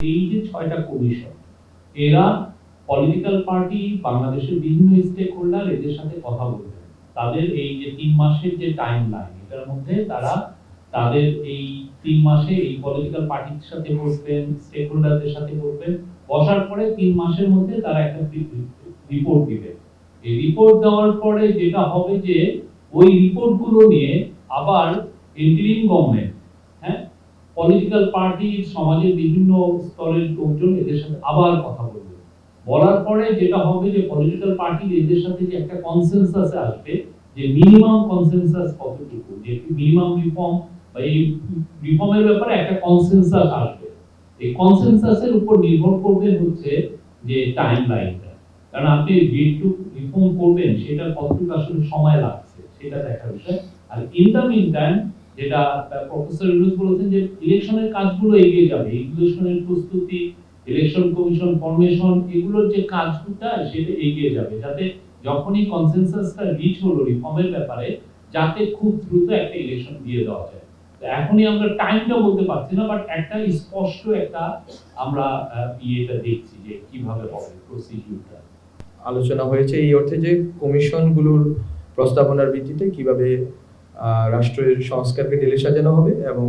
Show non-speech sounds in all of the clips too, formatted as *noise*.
এই যে ছয়টা কমিশন এরা পলিটিক্যাল পার্টি বাংলাদেশের বিভিন্ন স্টেক হোল্ডার এদের সাথে কথা বলবেন তাদের এই যে তিন মাসের যে টাইম লাইন এটার মধ্যে তারা তাদের এই তিন মাসে এই পলিটিক্যাল পার্টির সাথে বসবেন স্টেক হোল্ডারদের সাথে বসবেন। বসার পরে তিন মাসের মধ্যে তারা একটা রিপোর্ট দিবে। এই রিপোর্ট দেওয়ার পরে যেটা হবে যে ওই রিপোর্টগুলো নিয়ে আবার ইন্টারিম গভর্নমেন্ট পলিটিক্যাল পার্টি সমাজের বিভিন্ন স্তরের লোকজন এদের সাথে আবার কথা বলবে। বলার পরে যেটা হবে যে পলিটিক্যাল পার্টি এদের সাথে যে একটা কনসেনসাসে আসবে, যে মিনিমাম কনসেনসাস কতটুকু, যে মিনিমাম রিফর্ম বা এই রিফর্মের ব্যাপারে একটা কনসেনসাস আসবে। এই কনসেনসাসের উপর নির্ভর করবে হচ্ছে যে টাইম লাইনটা কারণ আপনি যেটুকু রিফর্ম করবেন, সেটা কতটুকু আসলে সময় লাগছে, সেটা দেখার বিষয়। আর ইন দ্য মিন টাইম যেটা প্রফেসর ইউনুস বলেছেন যে ইলেকশনের কাজগুলো এগিয়ে যাবে। ইলেকশনের প্রস্তুতি, ইলেকশন কমিশন ফরমেশন, এগুলোর যে কাজটা সেটা এগিয়ে যাবে। যাতে যখনই কনসেনসাসটা রিচ হলো রিফর্মের ব্যাপারে, যাতে খুব দ্রুত একটা ইলেকশন দিয়ে দেওয়া যায়। এখনই আমরা টাইমটা বলতে পারছি না বাট একটা স্পষ্ট একটা আমরা ইয়েটা দেখছি যে কীভাবে হবে প্রসিডিউরটা আলোচনা হয়েছে এই অর্থে যে কমিশনগুলোর প্রস্তাবনার ভিত্তিতে কীভাবে রাষ্ট্রের সংস্কারকে ঢেলে সাজানো হবে এবং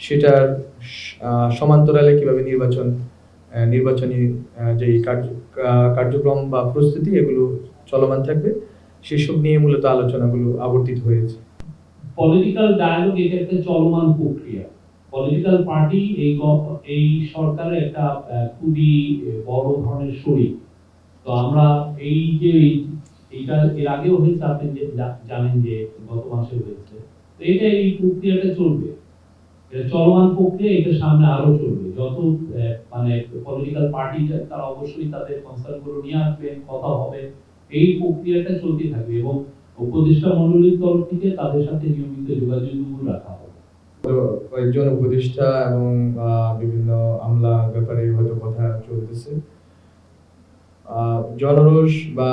সেটার সমান্তরালে কীভাবে নির্বাচন নির্বাচনী যে কার্যক্রম বা প্রস্তুতি, এগুলো চলমান থাকবে, সেসব নিয়ে মূলত আলোচনাগুলো আবর্তিত হয়েছে। পলিটিক্যাল ডায়ালগ এটা একটা চলমান প্রক্রিয়া। পলিটিক্যাল পার্টি এই এই সরকারের একটা খুবই বড় ধরনের শরীর তো আমরা এই যে এইটা এর আগেও হয়েছে, আপনি জানেন যে গত মাসে হয়েছে। তো এটা এই প্রক্রিয়াটা চলবে। এটা চলমান এটা সামনে আরও চলবে। যত মানে পলিটিক্যাল পার্টি তারা অবশ্যই তাদের কনসার্নগুলো নিয়ে আসবেন কথা হবে। এই প্রক্রিয়াটা চলতে থাকবে এবং উপদেষ্টা মন্ডলীর তরফ থেকে তাদের সাথে নিয়মিত যোগাযোগ রাখা হবে। কয়েকজন উপদেষ্টা এবং বিভিন্ন আমলা ব্যাপারে হয়তো কথা চলতেছে। জনরোষ বা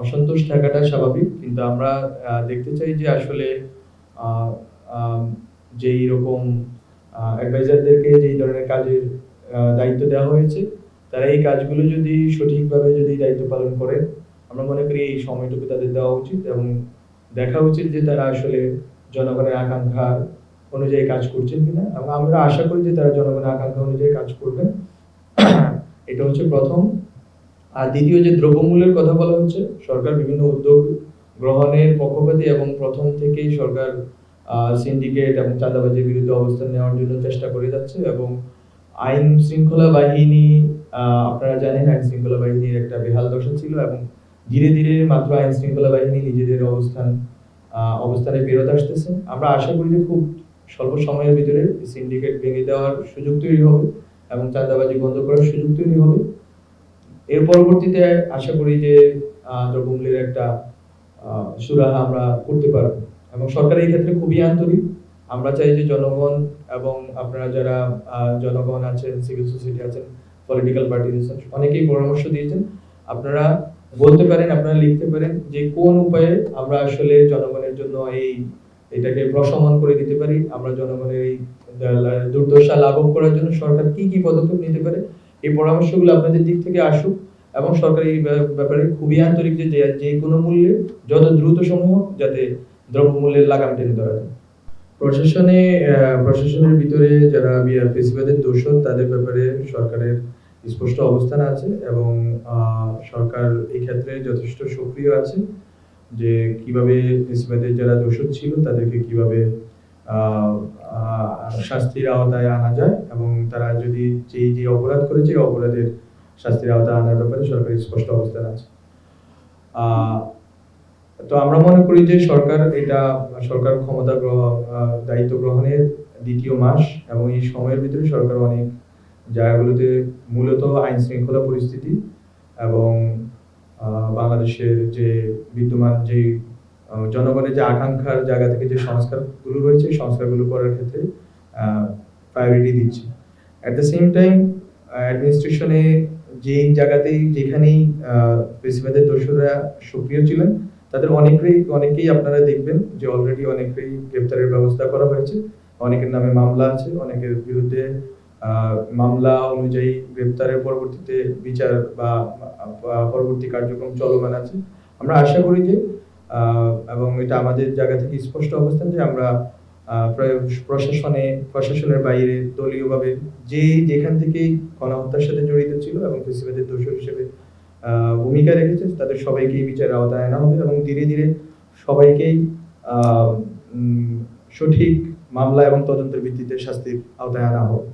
অসন্তোষ থাকাটা স্বাভাবিক, কিন্তু আমরা দেখতে চাই যে আসলে যেই রকম অ্যাডভাইজারদেরকে যেই ধরনের কাজের দায়িত্ব দেওয়া হয়েছে, তারা এই কাজগুলো যদি সঠিকভাবে যদি দায়িত্ব পালন করে আমরা মনে করি এই সময়টুকু তাদের দেওয়া উচিত এবং দেখা উচিত যে তারা আসলে জনগণের আকাঙ্ক্ষা অনুযায়ী কাজ করছেন কিনা এবং আমরা আশা করি যে তারা জনগণের আকাঙ্ক্ষা অনুযায়ী কাজ করবেন। *clears throat* এটা হচ্ছে প্রথম। আর দ্বিতীয় যে দ্রব্যমূল্যের কথা বলা হচ্ছে, সরকার বিভিন্ন উদ্যোগ গ্রহণের পক্ষপাতী এবং প্রথম থেকেই সরকার সিন্ডিকেট এবং চাঁদাবাজির বিরুদ্ধে অবস্থান নেওয়ার জন্য চেষ্টা করে যাচ্ছে এবং আইন শৃঙ্খলা বাহিনী আপনারা জানেন আইন শৃঙ্খলা বাহিনীর একটা বেহাল দশা ছিল এবং ধীরে ধীরে মাত্র আইন শৃঙ্খলা বাহিনী নিজেদের অবস্থান অবস্থানে ফেরত আসতেছে। আমরা আশা করি যে খুব স্বল্প সময়ের ভিতরে সিন্ডিকেট ভেঙে দেওয়ার সুযোগ তৈরি হবে এবং চাঁদাবাজি বন্ধ করার সুযোগ তৈরি হবে। এর পরবর্তীতে আশা করি যে দ্রব্যমূল্যের একটা সুরাহা আমরা করতে পারব। এবং সরকার এই ক্ষেত্রে খুবই আন্তরিক। আমরা চাই যে জনগণ এবং আপনারা যারা জনগণ আছেন সিভিল সোসাইটি আছেন পলিটিক্যাল পার্টি আছেন, অনেকেই পরামর্শ দিয়েছেন। আপনারা বলতে পারেন, আপনারা লিখতে পারেন যে কোন উপায়ে আমরা আসলে জনগণের জন্য এই, এটাকে প্রশমন করে দিতে পারি। আমরা জনগণের এই, দুর্দশা লাঘব করার জন্য সরকার কি কি পদক্ষেপ নিতে পারে? এই পরামর্শগুলো আপনাদের দিক থেকে আসুক এবং সরকার এই ব্যাপারে খুবই আন্তরিক যে, যে- কোনো মূল্যে, যত দ্রুত সম্ভব যাতে দ্রব্যমূল্যের লাগাম টেনে ধরা যায়। প্রশাসনে প্রশাসনের ভিতরে যারা ফেসিবাদের দোষর, তাদের ব্যাপারে সরকারের স্পষ্ট অবস্থান আছে এবং সরকার এই ক্ষেত্রে যথেষ্ট সক্রিয় আছে যে, কীভাবে ফেসিবাদের যারা দোষর ছিল, তাদেরকে কীভাবে শাস্তির আওতায় আনা যায় এবং তারা যদি যেই যে অপরাধ করেছে অপরাধের শাস্তির আওতায় আনার ব্যাপারে সরকারের স্পষ্ট অবস্থান আছে। তো আমরা মনে করি যে সরকার এটা, সরকার ক্ষমতা দায়িত্ব গ্রহণের দ্বিতীয় মাস এবং এই সময়ের ভিতরে সরকার অনেক জায়গাগুলোতে মূলত আইন শৃঙ্খলা পরিস্থিতি এবং বাংলাদেশের যে বিদ্যমান যে জনগণের যে আকাঙ্ক্ষার জায়গা থেকে যে সংস্কারগুলো রয়েছে সংস্কারগুলো করার ক্ষেত্রে প্রায়োরিটি দিচ্ছে। অ্যাট দ্য সেম টাইম অ্যাডমিনিস্ট্রেশনে যেই জায়গাতেই, যেখানেই প্রেসিডেন্টের দোষরা সক্রিয় ছিলেন, তাদের অনেকেই অনেকেই আপনারা দেখবেন যে অলরেডি অনেকেই গ্রেপ্তারের ব্যবস্থা করা হয়েছে। অনেকের নামে মামলা আছে, অনেকের বিরুদ্ধে মামলা অনুযায়ী গ্রেপ্তারের পরবর্তীতে বিচার বা পরবর্তী কার্যক্রম চলমান আছে। আমরা আশা করি যে এবং এটা আমাদের জায়গা থেকে স্পষ্ট অবস্থান যে আমরা প্রশাসনে, প্রশাসনের বাইরে দলীয়ভাবে যে যেখান থেকেই গণহত্যার সাথে জড়িত ছিল এবং ফেসিবাদের দোষর হিসেবে ভূমিকা রেখেছে, তাদের সবাইকেই বিচারের আওতায় আনা হবে এবং ধীরে ধীরে সবাইকেই সঠিক মামলা এবং তদন্তের ভিত্তিতে শাস্তির আওতায় আনা হবে